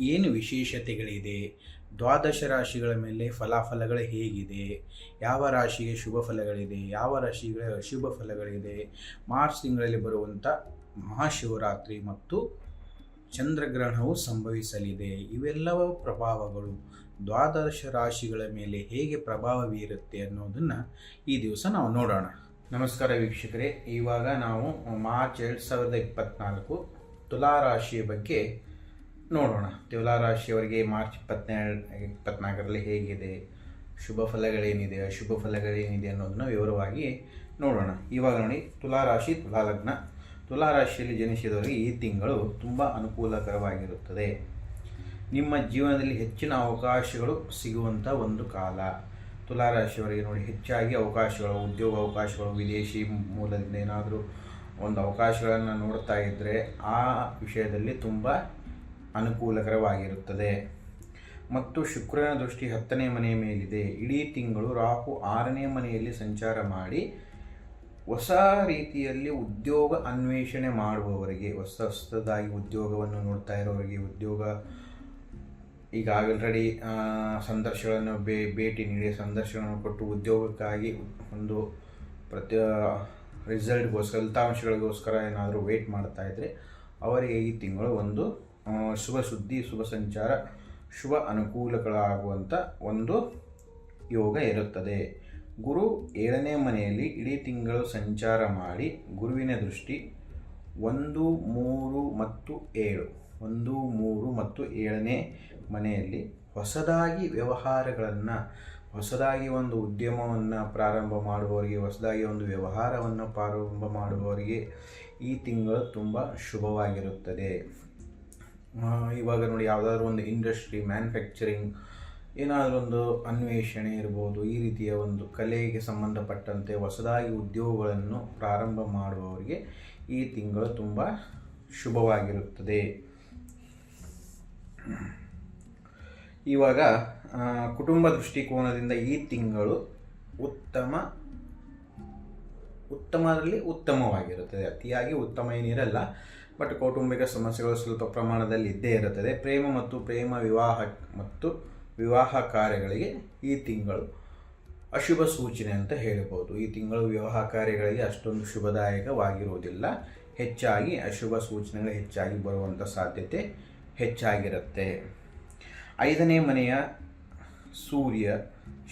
ಏನು ವಿಶೇಷತೆಗಳಿದೆ? ದ್ವಾದಶ ರಾಶಿಗಳ ಮೇಲೆ ಫಲಾಫಲಗಳು ಹೇಗಿದೆ? ಯಾವ ರಾಶಿಗೆ ಶುಭ ಫಲಗಳಿದೆ? ಯಾವ ರಾಶಿಗಳ ಅಶುಭ ಫಲಗಳಿದೆ? ಮಾರ್ಚ್ ತಿಂಗಳಲ್ಲಿ ಬರುವಂಥ ಮಹಾಶಿವರಾತ್ರಿ ಮತ್ತು ಚಂದ್ರಗ್ರಹಣವು ಸಂಭವಿಸಲಿದೆ. ಇವೆಲ್ಲವ ಪ್ರಭಾವಗಳು. ದ್ವಾದಶ ರಾಶಿಗಳ ಮೇಲೆ ಹೇಗೆ ಪ್ರಭಾವ ಬೀರುತ್ತೆ ಅನ್ನೋದನ್ನು ಈ ದಿವಸ ನಾವು ನೋಡೋಣ. ನಮಸ್ಕಾರ ವೀಕ್ಷಕರೇ. ಇವಾಗ ನಾವು ಮಾರ್ಚ್ ಎರಡು ಸಾವಿರದ ಇಪ್ಪತ್ತ್ನಾಲ್ಕು ತುಲಾ ರಾಶಿಯ ಬಗ್ಗೆ ನೋಡೋಣ. ತುಲಾ ರಾಶಿಯವರಿಗೆ ಮಾರ್ಚ್ ಇಪ್ಪತ್ತೆರಡು ಇಪ್ಪತ್ನಾಲ್ಕರಲ್ಲಿ ಹೇಗಿದೆ? ಶುಭ ಫಲಗಳೇನಿದೆ? ಅಶುಭ ಫಲಗಳೇನಿದೆ ಅನ್ನೋದನ್ನು ವಿವರವಾಗಿ ನೋಡೋಣ. ಇವಾಗ ನೋಡಿ ತುಲಾ ರಾಶಿ ತುಲಾ ಲಗ್ನ ತುಲಾ ರಾಶಿಯಲ್ಲಿ ಜನಿಸಿದವರಿಗೆ ಈ ತಿಂಗಳು ತುಂಬ ಅನುಕೂಲಕರವಾಗಿರುತ್ತದೆ. ನಿಮ್ಮ ಜೀವನದಲ್ಲಿ ಹೆಚ್ಚಿನ ಅವಕಾಶಗಳು ಸಿಗುವಂಥ ಒಂದು ಕಾಲ. ತುಲಾ ರಾಶಿಯವರಿಗೆ ನೋಡಿ, ಹೆಚ್ಚಾಗಿ ಅವಕಾಶಗಳು, ಉದ್ಯೋಗ ಅವಕಾಶಗಳು, ವಿದೇಶಿ ಮೂಲದಿಂದ ಏನಾದರೂ ಒಂದು ಅವಕಾಶಗಳನ್ನು ನೋಡ್ತಾ ಇದ್ದರೆ ಆ ವಿಷಯದಲ್ಲಿ ತುಂಬ ಅನುಕೂಲಕರವಾಗಿರುತ್ತದೆ. ಮತ್ತು ಶುಕ್ರನ ದೃಷ್ಟಿ ಹತ್ತನೇ ಮನೆಯ ಮೇಲಿದೆ. ಇಡೀ ತಿಂಗಳು ರಾಹು ಆರನೇ ಮನೆಯಲ್ಲಿ ಸಂಚಾರ ಮಾಡಿ ಹೊಸ ರೀತಿಯಲ್ಲಿ ಉದ್ಯೋಗ ಅನ್ವೇಷಣೆ ಮಾಡುವವರಿಗೆ, ಹೊಸ ಹೊಸದಾಗಿ ಉದ್ಯೋಗವನ್ನು ನೋಡ್ತಾ ಇರೋರಿಗೆ, ಉದ್ಯೋಗ ಈಗ ಆಲ್ರೆಡಿ ಸಂದರ್ಶನಗಳನ್ನು ಬೇ, ಭೇಟಿ ನೀಡಿ ಸಂದರ್ಶನವನ್ನು ಕೊಟ್ಟು ಉದ್ಯೋಗಕ್ಕಾಗಿ ಒಂದು ಪ್ರತಿ ರಿಸಲ್ಟ್ಗೋಸ್ಕರ ಫಲಿತಾಂಶಗಳಿಗೋಸ್ಕರ ಏನಾದರೂ ವೇಟ್ ಮಾಡ್ತಾ ಇದ್ದರೆ ಅವರಿಗೆ ಈ ತಿಂಗಳು ಒಂದು ಶುಭ ಸುದ್ದಿ, ಶುಭ ಸಂಚಾರ, ಶುಭ ಅನುಕೂಲಗಳಾಗುವಂಥ ಒಂದು ಯೋಗ ಇರುತ್ತದೆ. ಗುರು ಏಳನೇ ಮನೆಯಲ್ಲಿ ಇಡೀ ತಿಂಗಳು ಸಂಚಾರ ಮಾಡಿ ಗುರುವಿನ ದೃಷ್ಟಿ ಒಂದು, ಮೂರು ಮತ್ತು ಏಳು. ಒಂದು, ಮೂರು ಮತ್ತು ಏಳನೇ ಮನೆಯಲ್ಲಿ ಹೊಸದಾಗಿ ವ್ಯವಹಾರಗಳನ್ನು, ಹೊಸದಾಗಿ ಒಂದು ಉದ್ಯಮವನ್ನು ಪ್ರಾರಂಭ ಮಾಡುವವರಿಗೆ, ಹೊಸದಾಗಿ ಒಂದು ವ್ಯವಹಾರವನ್ನು ಪ್ರಾರಂಭ ಮಾಡುವವರಿಗೆ ಈ ತಿಂಗಳು ತುಂಬ ಶುಭವಾಗಿರುತ್ತದೆ. ಇವಾಗ ನೋಡಿ ಯಾವುದಾದ್ರೂ ಒಂದು ಇಂಡಸ್ಟ್ರಿ ಮ್ಯಾನುಫ್ಯಾಕ್ಚರಿಂಗ್ ಏನಾದರೂ ಒಂದು ಅನ್ವೇಷಣೆ ಇರ್ಬೋದು, ಈ ರೀತಿಯ ಒಂದು ಕಲೆಗೆ ಸಂಬಂಧಪಟ್ಟಂತೆ ಹೊಸದಾಗಿ ಉದ್ಯೋಗಗಳನ್ನು ಪ್ರಾರಂಭ ಮಾಡುವವರಿಗೆ ಈ ತಿಂಗಳು ತುಂಬ ಶುಭವಾಗಿರುತ್ತದೆ. ಇವಾಗ ಕುಟುಂಬ ದೃಷ್ಟಿಕೋನದಿಂದ ಈ ತಿಂಗಳು ಉತ್ತಮ, ಉತ್ತಮದಲ್ಲಿ ಉತ್ತಮವಾಗಿರುತ್ತದೆ. ಅತಿಯಾಗಿ ಉತ್ತಮ ಏನಿರಲ್ಲ ಬಟ್ ಕೌಟುಂಬಿಕ ಸಮಸ್ಯೆಗಳು ಸ್ವಲ್ಪ ಪ್ರಮಾಣದಲ್ಲಿ ಇದ್ದೇ ಇರುತ್ತದೆ. ಪ್ರೇಮ ಮತ್ತು ಪ್ರೇಮ ವಿವಾಹ ಮತ್ತು ವಿವಾಹ ಕಾರ್ಯಗಳಿಗೆ ಈ ತಿಂಗಳು ಅಶುಭ ಸೂಚನೆ ಅಂತ ಹೇಳ್ಬೋದು. ಈ ತಿಂಗಳು ವಿವಾಹ ಕಾರ್ಯಗಳಿಗೆ ಅಷ್ಟೊಂದು ಶುಭದಾಯಕವಾಗಿರುವುದಿಲ್ಲ. ಹೆಚ್ಚಾಗಿ ಅಶುಭ ಸೂಚನೆಗಳು ಹೆಚ್ಚಾಗಿ ಬರುವಂಥ ಸಾಧ್ಯತೆ ಹೆಚ್ಚಾಗಿರುತ್ತೆ. ಐದನೇ ಮನೆಯ ಸೂರ್ಯ,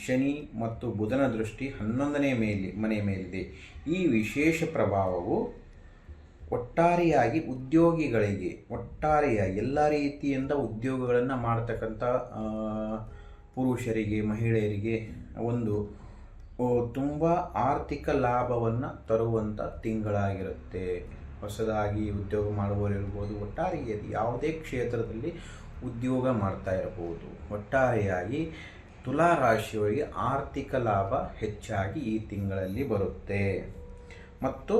ಶನಿ ಮತ್ತು ಬುಧನ ದೃಷ್ಟಿ ಹನ್ನೊಂದನೇ ಮೇಲೆ ಮನೆ ಮೇಲಿದೆ. ಈ ವಿಶೇಷ ಪ್ರಭಾವವು ಒಟ್ಟಾರೆಯಾಗಿ ಉದ್ಯೋಗಿಗಳಿಗೆ, ಒಟ್ಟಾರೆಯಾಗಿ ಎಲ್ಲ ರೀತಿಯಿಂದ ಉದ್ಯೋಗಗಳನ್ನು ಮಾಡತಕ್ಕಂಥ ಪುರುಷರಿಗೆ, ಮಹಿಳೆಯರಿಗೆ ಒಂದು ತುಂಬ ಆರ್ಥಿಕ ಲಾಭವನ್ನು ತರುವಂಥ ತಿಂಗಳಾಗಿರುತ್ತೆ. ಹೊಸದಾಗಿ ಉದ್ಯೋಗ ಮಾಡುವವರಿರ್ಬೋದು ಒಟ್ಟಾರೆಯಾಗಿ ಯಾವುದೇ ಕ್ಷೇತ್ರದಲ್ಲಿ ಉದ್ಯೋಗ ಮಾಡ್ತಾ ಇರಬಹುದು ಒಟ್ಟಾರೆಯಾಗಿ ತುಲಾ ರಾಶಿಯವರಿಗೆ ಆರ್ಥಿಕ ಲಾಭ ಹೆಚ್ಚಾಗಿ ಈ ತಿಂಗಳಲ್ಲಿ ಬರುತ್ತೆ. ಮತ್ತು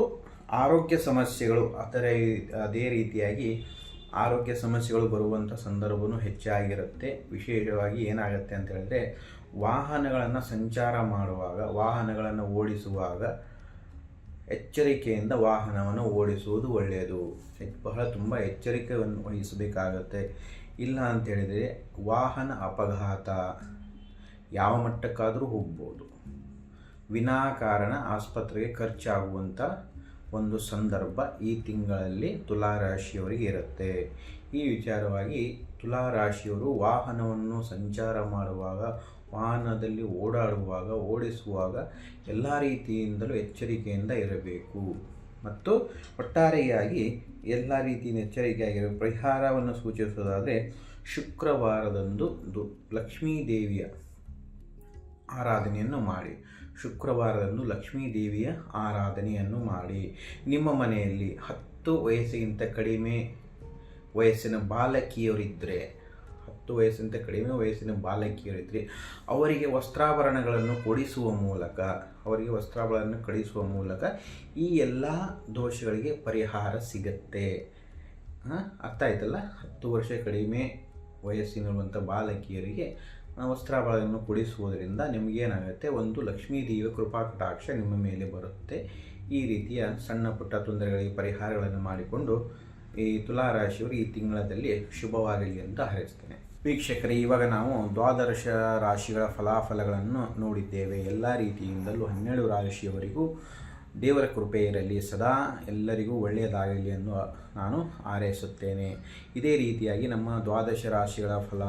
ಆರೋಗ್ಯ ಸಮಸ್ಯೆಗಳು ಅದರ, ಅದೇ ರೀತಿಯಾಗಿ ಆರೋಗ್ಯ ಸಮಸ್ಯೆಗಳು ಬರುವಂಥ ಸಂದರ್ಭವೂ ಹೆಚ್ಚಾಗಿರುತ್ತೆ. ವಿಶೇಷವಾಗಿ ಏನಾಗುತ್ತೆ ಅಂತ ಹೇಳಿದ್ರೆ, ವಾಹನಗಳನ್ನು ಸಂಚಾರ ಮಾಡುವಾಗ, ವಾಹನಗಳನ್ನು ಓಡಿಸುವಾಗ ಎಚ್ಚರಿಕೆಯಿಂದ ವಾಹನವನ್ನು ಓಡಿಸುವುದು ಒಳ್ಳೆಯದು. ಬಹಳ ತುಂಬ ಎಚ್ಚರಿಕೆಯನ್ನು ವಹಿಸಬೇಕಾಗುತ್ತೆ. ಇಲ್ಲ ಅಂತ ಹೇಳಿದರೆ ವಾಹನ ಅಪಘಾತ. ಯಾವ ಮಟ್ಟಕ್ಕಾದರೂ ಹೋಗ್ಬೋದು. ವಿನಾಕಾರಣ ಆಸ್ಪತ್ರೆಗೆ ಖರ್ಚಾಗುವಂಥ ಒಂದು ಸಂದರ್ಭ ಈ ತಿಂಗಳಲ್ಲಿ ತುಲಾ ರಾಶಿಯವರಿಗೆ ಇರುತ್ತೆ. ಈ ವಿಚಾರವಾಗಿ ತುಲಾ ರಾಶಿಯವರು ವಾಹನವನ್ನು ಸಂಚಾರ ಮಾಡುವಾಗ, ವಾಹನದಲ್ಲಿ ಓಡಾಡುವಾಗ, ಓಡಿಸುವಾಗ ಎಲ್ಲ ರೀತಿಯಿಂದಲೂ ಎಚ್ಚರಿಕೆಯಿಂದ ಇರಬೇಕು. ಮತ್ತು ಒಟ್ಟಾರೆಯಾಗಿ ಎಲ್ಲ ರೀತಿಯಿಂದ ಎಚ್ಚರಿಕೆಯಾಗಿರೋ ಪರಿಹಾರವನ್ನು ಸೂಚಿಸುವುದಾದರೆ ಶುಕ್ರವಾರದಂದು ಲಕ್ಷ್ಮೀದೇವಿಯ ಲಕ್ಷ್ಮೀ ದೇವಿಯ ಆರಾಧನೆಯನ್ನು ಮಾಡಿ. ಶುಕ್ರವಾರದಂದು ಲಕ್ಷ್ಮೀ ದೇವಿಯ ಆರಾಧನೆಯನ್ನು ಮಾಡಿ. ನಿಮ್ಮ ಮನೆಯಲ್ಲಿ ಹತ್ತು ವಯಸ್ಸಿಗಿಂತ ಕಡಿಮೆ ವಯಸ್ಸಿನ ಬಾಲಕಿಯರಿದ್ದರೆ ಹತ್ತು ವಯಸ್ಸಿಗಿಂತ ಕಡಿಮೆ ವಯಸ್ಸಿನ ಬಾಲಕಿಯರಿದ್ದರೆ ಅವರಿಗೆ ವಸ್ತ್ರಾಭರಣಗಳನ್ನು ಕೊಡಿಸುವ ಮೂಲಕ, ಅವರಿಗೆ ವಸ್ತ್ರಾಭರಣ ಕಡಿಸುವ ಮೂಲಕ ಈ ಎಲ್ಲ ದೋಷಗಳಿಗೆ ಪರಿಹಾರ ಸಿಗತ್ತೆ. ಅರ್ಥ ಆಯ್ತಲ್ಲ? ಹತ್ತು ವರ್ಷ ಕಡಿಮೆ ವಯಸ್ಸಿನರುವಂಥ ಬಾಲಕಿಯರಿಗೆ ವಸ್ತ್ರಾಭರಣವನ್ನು ಕೊಡಿಸುವುದರಿಂದ ನಿಮಗೇನಾಗುತ್ತೆ? ಒಂದು ಲಕ್ಷ್ಮೀ ದೇವಿಯ ಕೃಪಾ ಕಟಾಕ್ಷ ನಿಮ್ಮ ಮೇಲೆ ಬರುತ್ತೆ. ಈ ರೀತಿಯ ಸಣ್ಣ ಪುಟ್ಟ ತೊಂದರೆಗಳಿಗೆ ಪರಿಹಾರಗಳನ್ನು ಮಾಡಿಕೊಂಡು ಈ ತುಲಾರಾಶಿಯವರು ಈ ತಿಂಗಳಲ್ಲಿ ಶುಭವಾಗಲಿ ಅಂತ ಹಾರೈಸ್ತೇನೆ. ವೀಕ್ಷಕರೇ, ಇವಾಗ ನಾವು ದ್ವಾದಶ ರಾಶಿಗಳ ಫಲಾಫಲಗಳನ್ನು ನೋಡಿದ್ದೇವೆ. ಎಲ್ಲ ರೀತಿಯಿಂದಲೂ ಹನ್ನೆರಡು ರಾಶಿಯವರಿಗೂ ದೇವರ ಕೃಪೆ ಇರಲಿ ಸದಾ ಎಲ್ಲರಿಗೂ ಒಳ್ಳೆಯದಾಗಲಿ ಎಂದು ನಾನು ಹಾರೈಸುತ್ತೇನೆ. ಇದೇ ರೀತಿಯಾಗಿ ನಮ್ಮ ದ್ವಾದಶ ರಾಶಿಗಳ ಫಲ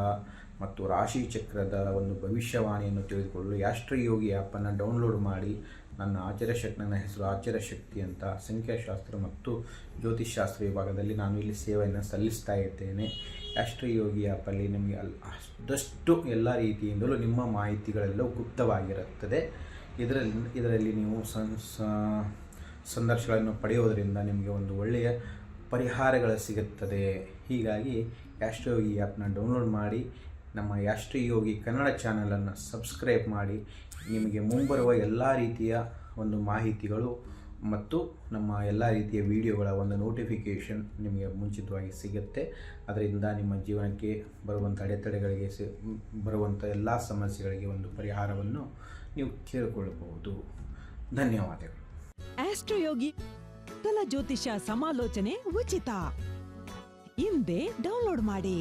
ಮತ್ತು ರಾಶಿ ಚಕ್ರದ ಒಂದು ಭವಿಷ್ಯವಾಣಿಯನ್ನು ತಿಳಿದುಕೊಳ್ಳಲು ಯಾಷ್ಟ್ರಯೋಗಿ ಆ್ಯಪನ್ನು ಡೌನ್ಲೋಡ್ ಮಾಡಿ ನನ್ನ ಆಚಾರ್ಯಶಕ್ತಿ ನನ್ನ ಹೆಸರು ಆಚಾರ್ಯಶಕ್ತಿ ಅಂತ ಸಂಖ್ಯಾಶಾಸ್ತ್ರ ಮತ್ತು ಜ್ಯೋತಿಷ್ಶಾಸ್ತ್ರ ವಿಭಾಗದಲ್ಲಿ ನಾನು ಇಲ್ಲಿ ಸೇವೆಯನ್ನು ಸಲ್ಲಿಸ್ತಾ ಇದ್ದೇನೆ. ಯಾಷ್ಟ್ರಯೋಗಿ ಆ್ಯಪಲ್ಲಿ ನಿಮಗೆ ಅಲ್ ಅಷ್ಟಷ್ಟು ಎಲ್ಲ ರೀತಿಯಿಂದಲೂ ನಿಮ್ಮ ಮಾಹಿತಿಗಳೆಲ್ಲವೂ ಗುಪ್ತವಾಗಿರುತ್ತದೆ. ಇದರಲ್ಲಿ ಇದರಲ್ಲಿ ನೀವು ಸಂ ಸ- ಸಂದರ್ಶಗಳನ್ನು ಪಡೆಯೋದರಿಂದ ನಿಮಗೆ ಒಂದು ಒಳ್ಳೆಯ ಪರಿಹಾರಗಳು ಸಿಗುತ್ತದೆ. ಹೀಗಾಗಿ ಯಾಷ್ಟ್ರಯೋಗಿ ಆ್ಯಪ್ನ ಡೌನ್ಲೋಡ್ ಮಾಡಿ ನಮ್ಮ ಯಾಸ್ಟ್ರಯೋಗಿ ಕನ್ನಡ ಚಾನಲನ್ನು ಸಬ್ಸ್ಕ್ರೈಬ್ ಮಾಡಿ ನಿಮಗೆ ಮುಂಬರುವ ಎಲ್ಲ ರೀತಿಯ ಒಂದು ಮಾಹಿತಿಗಳು ಮತ್ತು ನಮ್ಮ ಎಲ್ಲ ರೀತಿಯ ವಿಡಿಯೋಗಳ ಒಂದು ನೋಟಿಫಿಕೇಷನ್ ನಿಮಗೆ ಮುಂಚಿತವಾಗಿ ಸಿಗುತ್ತೆ. ಅದರಿಂದ ನಿಮ್ಮ ಜೀವನಕ್ಕೆ ಬರುವಂಥ ಅಡೆತಡೆಗಳಿಗೆ ಸಿ, ಬರುವಂಥ ಎಲ್ಲ ಸಮಸ್ಯೆಗಳಿಗೆ ಒಂದು ಪರಿಹಾರವನ್ನು ನೀವು ಕೇಳಿಕೊಳ್ಳಬಹುದು. ಧನ್ಯವಾದಗಳು. ಆಸ್ಟ್ರೋಯೋಗಿ ಕಲ ಜ್ಯೋತಿಷ ಸಮಾಲೋಚನೆ ಉಚಿತ. ಹಿಂದೆ ಡೌನ್ಲೋಡ್ ಮಾಡಿ.